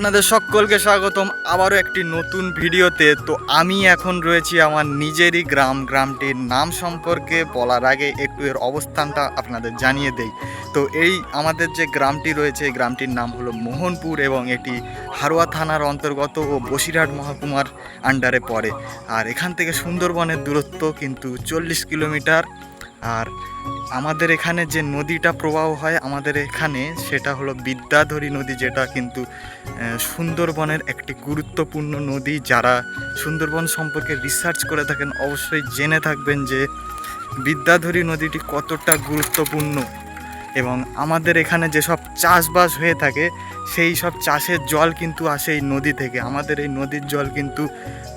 আপনাদের সকলকে স্বাগতম। আবারও একটি নতুন ভিডিওতে। তো আমি এখন রয়েছি আমার নিজেরই গ্রাম। গ্রামটির নাম সম্পর্কে বলার আগে একটু এর অবস্থানটা আপনাদের জানিয়ে দেই। তো এই আমাদের যে গ্রামটি রয়েছে, এই গ্রামটির নাম হলো মোহনপুর এবং এটি হারোয়া থানার অন্তর্গত ও বসিরহাট মহকুমার আন্ডারে পড়ে। আর এখান থেকে সুন্দরবনের দূরত্ব কিন্তু চল্লিশ কিলোমিটার। আর আমাদের এখানে যে নদীটা প্রবাহ হয় আমাদের এখানে, সেটা হলো বিদ্যাধরী নদী, যেটা কিন্তু সুন্দরবনের একটি গুরুত্বপূর্ণ নদী। যারা সুন্দরবন সম্পর্কে রিসার্চ করে থাকেন, অবশ্যই জেনে থাকবেন যে বিদ্যাধরী নদীটি কতটা গুরুত্বপূর্ণ। এবং আমাদের এখানে যেসব চাষবাস হয়ে থাকে, সেই সব চাষের জল কিন্তু আসে এই নদী থেকে। আমাদের এই নদীর জল কিন্তু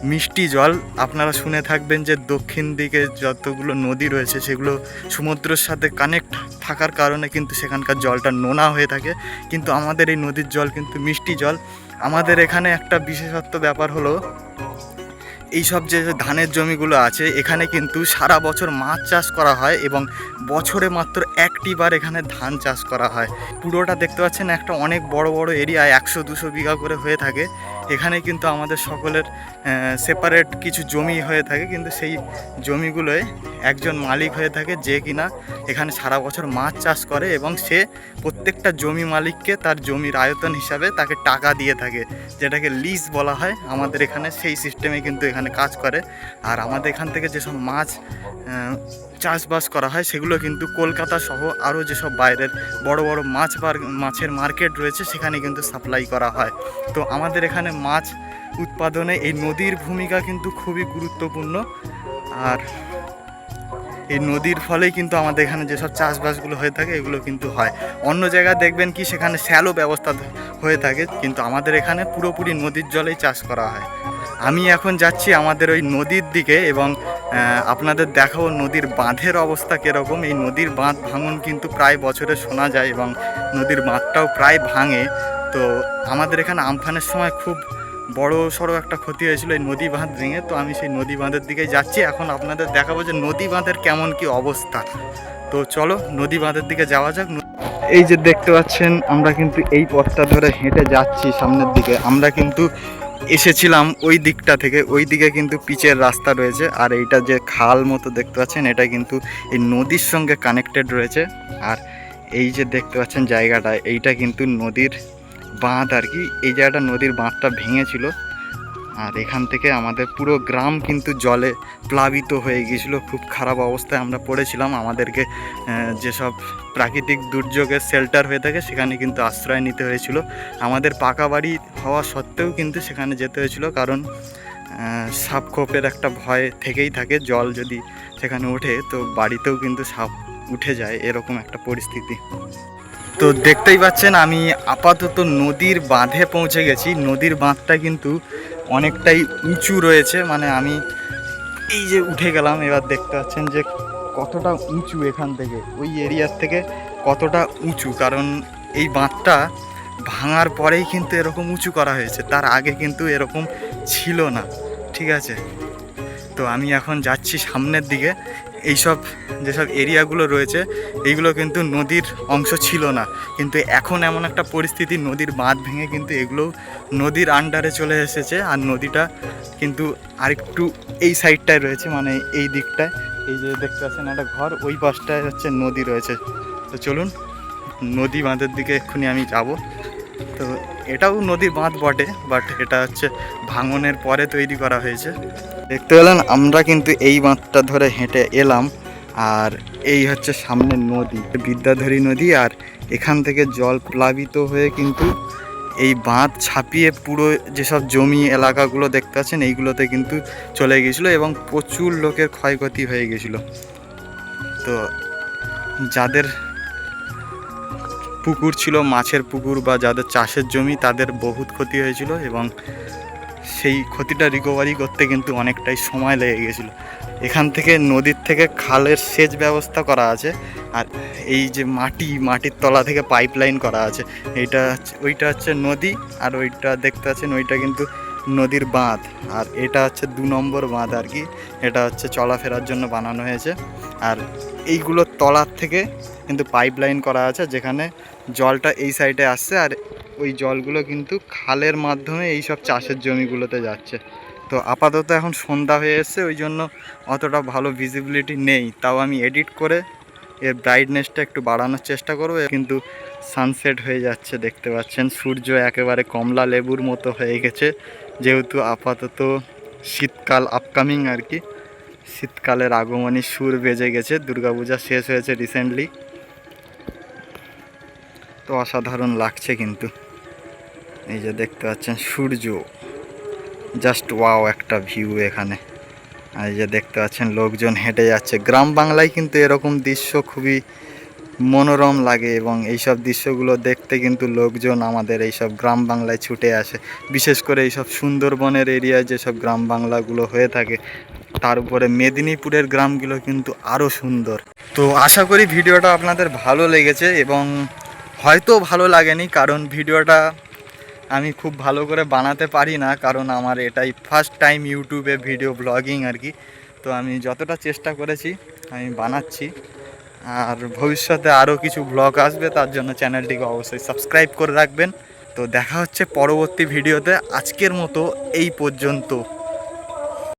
মিষ্টি জল। আপনারা শুনে থাকবেন যে দক্ষিণ দিকে যতগুলো নদী রয়েছে, সেগুলো সমুদ্রের সাথে কানেক্ট থাকার কারণে কিন্তু সেখানকার জলটা নোনা হয়ে থাকে। কিন্তু আমাদের এই নদীর জল কিন্তু মিষ্টি জল। আমাদের এখানে একটা বিশেষত্ব ব্যাপার হলো এই সব যে ধানের জমিগুলো আছে, এখানে কিন্তু সারা বছর মাছ চাষ করা হয় এবং বছরে মাত্র একটি বার এখানে ধান চাষ করা হয়। পুরোটা দেখতে পাচ্ছেন একটা অনেক বড় বড় এরিয়া একশো, দুশো বিঘা করে হয়ে থাকে। এখানে কিন্তু আমাদের সকলের সেপারেট কিছু জমি হয়ে থাকে, কিন্তু সেই জমিগুলোয় একজন মালিক হয়ে থাকে যে কিনা এখানে সারা বছর মাছ চাষ করে এবং সে প্রত্যেকটা জমি মালিককে তার জমির আয়তন হিসাবে তাকে টাকা দিয়ে থাকে, যেটাকে লিজ বলা হয়। আমাদের এখানে সেই সিস্টেমে কিন্তু এখানে কাজ করে। আর আমাদের এখান থেকে যেসব মাছ চাষবাস করা হয়, সেগুলো কিন্তু কলকাতা সহ আরও যেসব বাইরের বড় বড় মাছ মাছের মার্কেট রয়েছে, সেখানে কিন্তু সাপ্লাই করা হয়। তো আমাদের এখানে মাছ উৎপাদনে এই নদীর ভূমিকা কিন্তু খুবই গুরুত্বপূর্ণ। আর এই নদীর ফলেই কিন্তু আমাদের এখানে যেসব চাষবাসগুলো হয়ে থাকে, এগুলো কিন্তু হয়। অন্য জায়গায় দেখবেন কি, সেখানে শ্যালো ব্যবস্থা হয়ে থাকে, কিন্তু আমাদের এখানে পুরোপুরি নদীর জলেই চাষ করা হয়। আমি এখন যাচ্ছি আমাদের ওই নদীর দিকে এবং আপনাদের দেখাবো নদীর বাঁধের অবস্থা কীরকম। এই নদীর বাঁধ ভাঙন কিন্তু প্রায় বছরে শোনা যায় এবং নদীর বাঁধটাও প্রায় ভাঙে। তো আমাদের এখানে আমফানের সময় খুব বড় সড়ো একটা ক্ষতি হয়েছিল এই নদী বাঁধ ভেঙে। তো আমি সেই নদী বাঁধের দিকেই যাচ্ছি। এখন আপনাদের দেখাবো যে নদী বাঁধের কেমন কি অবস্থা। তো চলো নদী বাঁধের দিকে যাওয়া যাক। এই যে দেখতে পাচ্ছেন, আমরা কিন্তু এই পথটা ধরে হেঁটে যাচ্ছি সামনের দিকে। আমরা কিন্তু এসেছিলাম ওই দিকটা থেকে, ওই দিকে কিন্তু পিচের রাস্তা রয়েছে, আর এইটা যে খাল মতো দেখতে পাচ্ছেন, এটা কিন্তু এই নদীর সঙ্গে কানেক্টেড রয়েছে, আর এই যে দেখতে পাচ্ছেন জায়গাটা, এইটা কিন্তু নদীর বাঁধ আর কি, এই জায়গাটা নদীর বাঁধটা ভেঙেছিল আর এখান থেকে আমাদের পুরো গ্রাম কিন্তু জলে প্লাবিত হয়ে গিয়েছিল। খুব খারাপ অবস্থায় আমরা পড়েছিলাম। আমাদেরকে যেসব প্রাকৃতিক দুর্যোগের শেল্টার হয়ে থাকে, সেখানে কিন্তু আশ্রয় নিতে হয়েছিল। আমাদের পাকা বাড়ি হওয়া সত্ত্বেও কিন্তু সেখানে যেতে হয়েছিল কারণ সাপ খোপের একটা ভয় থেকেই থাকে। জল যদি সেখানে ওঠে, তো বাড়িতেও কিন্তু সাপ উঠে যায় এরকম একটা পরিস্থিতি। তো দেখতেই পাচ্ছেন, আমি আপাতত নদীর বাঁধে পৌঁছে গেছি। নদীর বাঁধটা কিন্তু অনেকটাই উঁচু রয়েছে মানে আমি এই যে উঠে গেলাম, এবার দেখতে পাচ্ছেন যে কতটা উঁচু এখান থেকে, ওই এরিয়ার থেকে কতটা উঁচু, কারণ এই বাঁধটা ভাঙার পরেই কিন্তু এরকম উঁচু করা হয়েছে, তার আগে কিন্তু এরকম ছিল না, ঠিক আছে? তো আমি এখন যাচ্ছি সামনের দিকে এইসব যেসব এরিয়াগুলো রয়েছে, এইগুলো কিন্তু নদীর অংশ ছিল না। কিন্তু এখন এমন একটা পরিস্থিতি, নদীর বাঁধ ভেঙে কিন্তু এগুলোও নদীর আন্ডারে চলে এসেছে আর নদীটা কিন্তু আরেকটু এই সাইডটায় রয়েছে মানে এই দিকটায়। এই যে দেখতে পাচ্ছেন একটা ঘর, ওই পাশটায় হচ্ছে নদী রয়েছে। তো চলুন, নদী বাঁধের দিকে এক্ষুনি আমি যাব। তো এটাও নদীর বাঁধ বটে বাট এটা হচ্ছে ভাঙনের পরে তৈরি করা হয়েছে। দেখতে পেলেন, আমরা কিন্তু এই বাঁধটা ধরে হেঁটে এলাম, আর এই হচ্ছে সামনে নদী, বিদ্যাধরী নদী, আর এখান থেকে জল প্লাবিত হয়ে কিন্তু এই বাঁধ ছাপিয়ে পুরো যেসব জমি এলাকাগুলো দেখতে পাচ্ছেন, এইগুলোতে কিন্তু চলে গিয়েছিল এবং প্রচুর লোকের ক্ষয়ক্ষতি হয়ে গেছিল তো যাদের পুকুর ছিল, মাছের পুকুর বা যাদের চাষের জমি, তাদের বহুত ক্ষতি হয়েছিল এবং সেই ক্ষতিটা রিকভারি করতে কিন্তু অনেকটাই সময় লেগে গেছিল। এখান থেকে নদীর থেকে খালের সেচ ব্যবস্থা করা আছে আর এই যে মাটি, মাটির তলা থেকে পাইপলাইন করা আছে। এইটা ওইটা হচ্ছে নদী আর ওইটা দেখতে পাচ্ছেন, ওইটা কিন্তু নদীর বাঁধ। আর এটা হচ্ছে দু নম্বর বাঁধ আর কি। এটা হচ্ছে চলাফেরার জন্য বানানো হয়েছে। আর এইগুলোর তলার থেকে কিন্তু পাইপ লাইন করা আছে, যেখানে জলটা এই সাইডে আসছে আর ওই জলগুলো কিন্তু খালের মাধ্যমে এই সব চাষের জমিগুলোতে যাচ্ছে। তো আপাতত এখন সন্ধ্যা হয়ে এসছে, ওই জন্য অতটা ভালো ভিজিবিলিটি নেই। তাও আমি এডিট করে এর ব্রাইটনেসটা একটু বাড়ানোর চেষ্টা করব। কিন্তু সানসেট হয়ে যাচ্ছে, দেখতে পাচ্ছেন। সূর্য একেবারে কমলা লেবুর মতো হয়ে গেছে। যেহেতু আপাতত শীতকাল আপকামিং আর কি, শীতকালের আগমনী সুর বেজে গেছে, দুর্গাপূজা শেষ হয়েছে রিসেন্টলি তো অসাধারণ লাগছে কিন্তু। এই যে দেখতে পাচ্ছেন সূর্য। জাস্ট ওয়াও একটা ভিউ এখানে। আর এই যে দেখতে পাচ্ছেন লোকজন হেঁটে যাচ্ছে। গ্রাম বাংলায় কিন্তু এরকম দৃশ্য খুবই মনোরম লাগে এবং এইসব দৃশ্যগুলো দেখতে কিন্তু লোকজন আমাদের এইসব গ্রাম বাংলায় ছুটে আসে। বিশেষ করে এইসব সুন্দরবনের এরিয়ায় যেসব গ্রাম বাংলাগুলো হয়ে থাকে, তার উপরে মেদিনীপুরের গ্রামগুলো কিন্তু আরও সুন্দর। তো আশা করি ভিডিওটা আপনাদের ভালো লেগেছে এবং হয়তো ভালো লাগেনি, কারণ ভিডিওটা আমি খুব ভালো করে বানাতে পারি না, কারণ আমার এটাই ফার্স্ট টাইম ইউটিউবে ভিডিও ব্লগিং আর কি। তো আমি যতটা চেষ্টা করেছি, আমি বানাচ্ছি। আর ভবিষ্যতে আরও কিছু ব্লগ আসবে, তার জন্য চ্যানেলটিকে অবশ্যই সাবস্ক্রাইব করে রাখবেন। তো দেখা হচ্ছে পরবর্তী ভিডিওতে আজকের মতো এই পর্যন্ত।